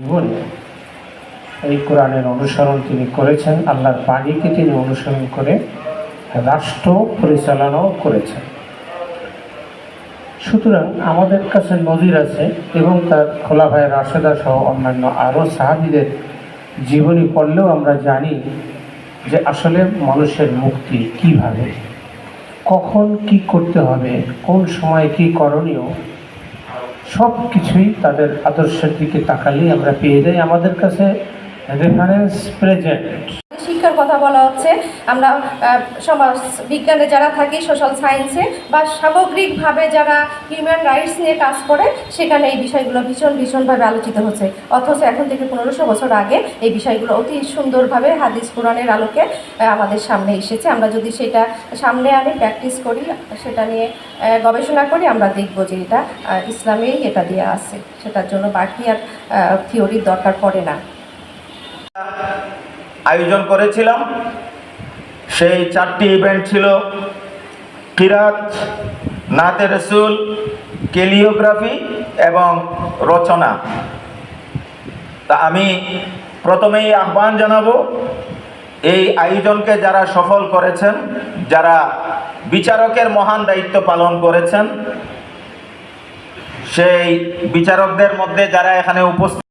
জীবনে। এই কোরআনের অনুসরণ তিনি করেছেন, আল্লাহর বাণীকে তিনি অনুসরণ করে রাষ্ট্র পরিচালনাও করেছেন। সুতরাং আমাদের কাছে নজির আছে এবং তার খোলাভাই রাশেদা সহ অন্যান্য আরও সাহাবিদের জীবনী পড়লেও আমরা জানি যে আসলে মানুষের মুক্তি কীভাবে, কখন কি করতে হবে, কোন সময় কি করণীয় সব কিছুই তাদের আদর্শের দিকে তাকালেই আমরা পেয়ে যাই। আমাদের কাছে রেফারেন্স প্রেজেন্ট শিক্ষার কথা বলা হচ্ছে। আমরা সমাজ বিজ্ঞানে যারা থাকি সোশ্যাল সায়েন্সে বা সামগ্রিকভাবে যারা হিউম্যান রাইটস নিয়ে কাজ করে, সেখানে এই বিষয়গুলো ভীষণ, ভীষণভাবে আলোচিত হচ্ছে। অথচ এখন থেকে পনেরোশো বছর আগে এই বিষয়গুলো অতি সুন্দরভাবে হাদিস কোরআনের আলোকে আমাদের সামনে এসেছে। আমরা যদি সেটা সামনে আনি প্র্যাকটিস করি, সেটা নিয়ে গবেষণা করি, আমরা দেখব যে এটা ইসলামেই এটা দেওয়া আছে সেটার জন্য বাড়তি আর থিওরির দরকার পড়ে না। আয়োজন করেছিলাম। সেই চারটি ইভেন্ট ছিল কিরাত নাতে রসুল, কেলিওগ্রাফি এবং রচনা। তা আমি প্রথমেই আহ্বান জানাব, এই আয়োজনকে যারা সফল করেছেন, যারা বিচারকের মহান দায়িত্ব পালন করেছেন, সেই বিচারকদের মধ্যে যারা এখানে উপস্থিত